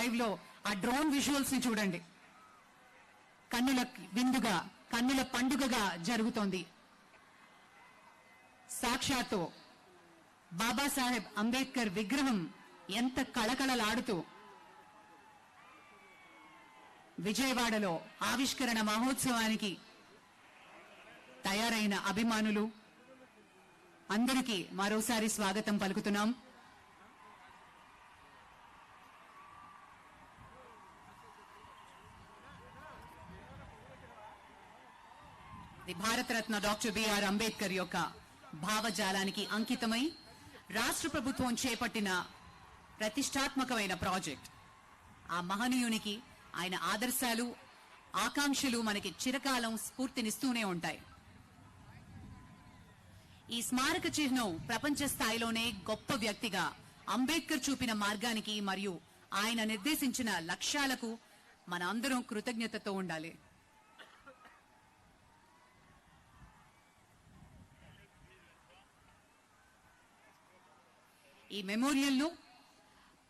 లైవ్లో ఆ డ్రోన్ విజువల్స్ని చూడండి. కన్నుల విందుగా కన్నుల పండుగగా జరుగుతోంది. సాక్షాత్తు బాబాసాహెబ్ అంబేద్కర్ విగ్రహం ఎంత కళకళలాడుతూ విజయవాడలో ఆవిష్కరణ మహోత్సవానికి తయారైన అభిమానులు అందరికీ మరోసారి స్వాగతం పలుకుతున్నాం. భారతరత్న డాక్టర్ బిఆర్ అంబేద్కర్ యొక్క భావజాలానికి అంకితమై రాష్ట్ర ప్రభుత్వం చేపట్టిన ప్రతిష్టాత్మకమైన ప్రాజెక్ట్. ఆ మహనీయునికి ఆయన ఆదర్శాలు ఆకాంక్షలు మనకి చిరకాలం స్ఫూర్తినిస్తూనే ఉంటాయి. ఈ స్మారక చిహ్నం ప్రపంచ స్థాయిలోనే గొప్ప వ్యక్తిగా అంబేద్కర్ చూపిన మార్గానికి మరియు ఆయన నిర్దేశించిన లక్ష్యాలకు మన అందరం కృతజ్ఞతతో ఉండాలి. ఈ మెమోరియల్ను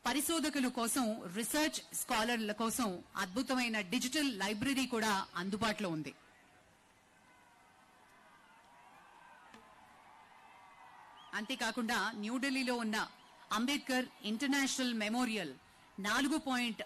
పరిశోధకుల కోసం రీసెర్చ్ స్కాలర్ల కోసం అద్భుతమైన డిజిటల్ లైబ్రరీ కూడా అందుబాటులో ఉంది. అంతేకాకుండా న్యూఢిల్లీలో ఉన్న అంబేద్కర్ ఇంటర్నేషనల్ మెమోరియల్ నాలుగు పాయింట్